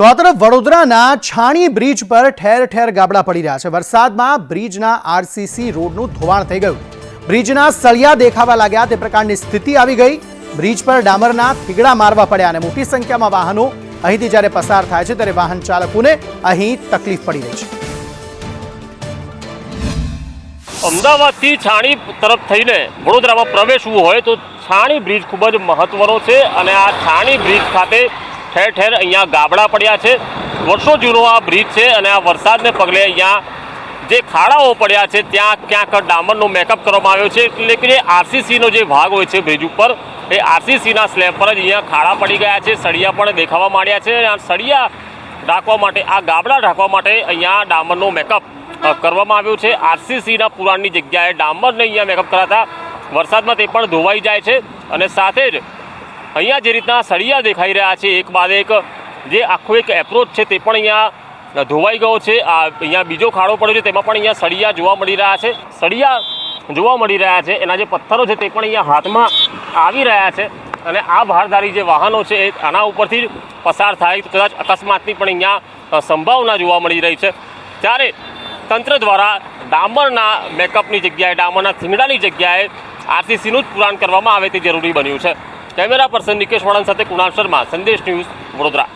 તો આ તરફ વડોદરાના છાણી બ્રિજ પર ઠેર ઠેર ગાબડા પડી રહ્યા છે. વરસાદમાં બ્રિજના આરસીસી રોડનું ધોવાણ થઈ ગયું. બ્રિજના સળિયા દેખાવા લાગ્યા, તે પ્રકારની સ્થિતિ આવી ગઈ. બ્રિજ પર ડામરના થીગડા મારવા પડ્યા અને મોટી સંખ્યામાં વાહનો અહીંથી જ્યારે પસાર થાય છે, ત્યારે વાહન ચાલકોને અહીં તકલીફ પડી રહી છે. અમદાવાદથી છાણી તરફ થઈને વડોદરામાં પ્રવેશવું હોય તો છાણી બ્રિજ ખૂબ જ મહત્વનો છે અને આ છાણી બ્રિજ ખાતે ઠેર ઠેર અહીંયા ગાબડા પડ્યા છે. વર્ષો જૂનો આ બ્રિજ છે અને આ વરસાદને પગલે અહીંયા જે ખાડાઓ પડ્યા છે, ત્યાં ક્યાંક ડામરનો મેકઅપ કરવામાં આવ્યો છે. એટલે કે જે આરસીસીનો જે ભાગ હોય છે બ્રિજ ઉપર, એ આરસીસીના સ્લેબ પર જ અહીંયા ખાડા પડી ગયા છે. સળિયા પણ દેખાવા માંડ્યા છે અને આ સળિયા ઢાંકવા માટે, આ ગાબડા ઢાંકવા માટે અહીંયા ડામરનો મેકઅપ કરવામાં આવ્યો છે. આરસીસીના પુરાણની જગ્યાએ ડામરને અહીંયા મેકઅપ કરાતા વરસાદમાં તે પણ ધોવાઈ જાય છે અને સાથે જ અહીંયા જે રીતના સળિયા દેખાઈ રહ્યા છે, એક બાદ એક જે આખો એક એપ્રોચ છે તે પણ અહીંયા ધોવાઈ ગયો છે. આ અહીંયા બીજો ખાડો પડ્યો છે, તેમાં પણ અહીંયા સળિયા જોવા મળી રહ્યા છે. સળિયા જોવા મળી રહ્યા છે, એના જે પથ્થરો છે તે પણ અહીંયા હાથમાં આવી રહ્યા છે અને આ ભારધારી જે વાહનો છે એ આના ઉપરથી પસાર થાય કદાચ અકસ્માતની પણ અહીંયા સંભાવના જોવા મળી રહી છે. ત્યારે તંત્ર દ્વારા ડામરના મેકઅપની જગ્યાએ, ડામરના થીંગડાની જગ્યાએ આરસીસીનું જ પુરાણ કરવામાં આવે તે જરૂરી બન્યું છે. કેમેરા પર્સન નિકેશ વળન સાથે કુણાલ શર્મા સંદેશ ન્યૂઝ વડોદરા.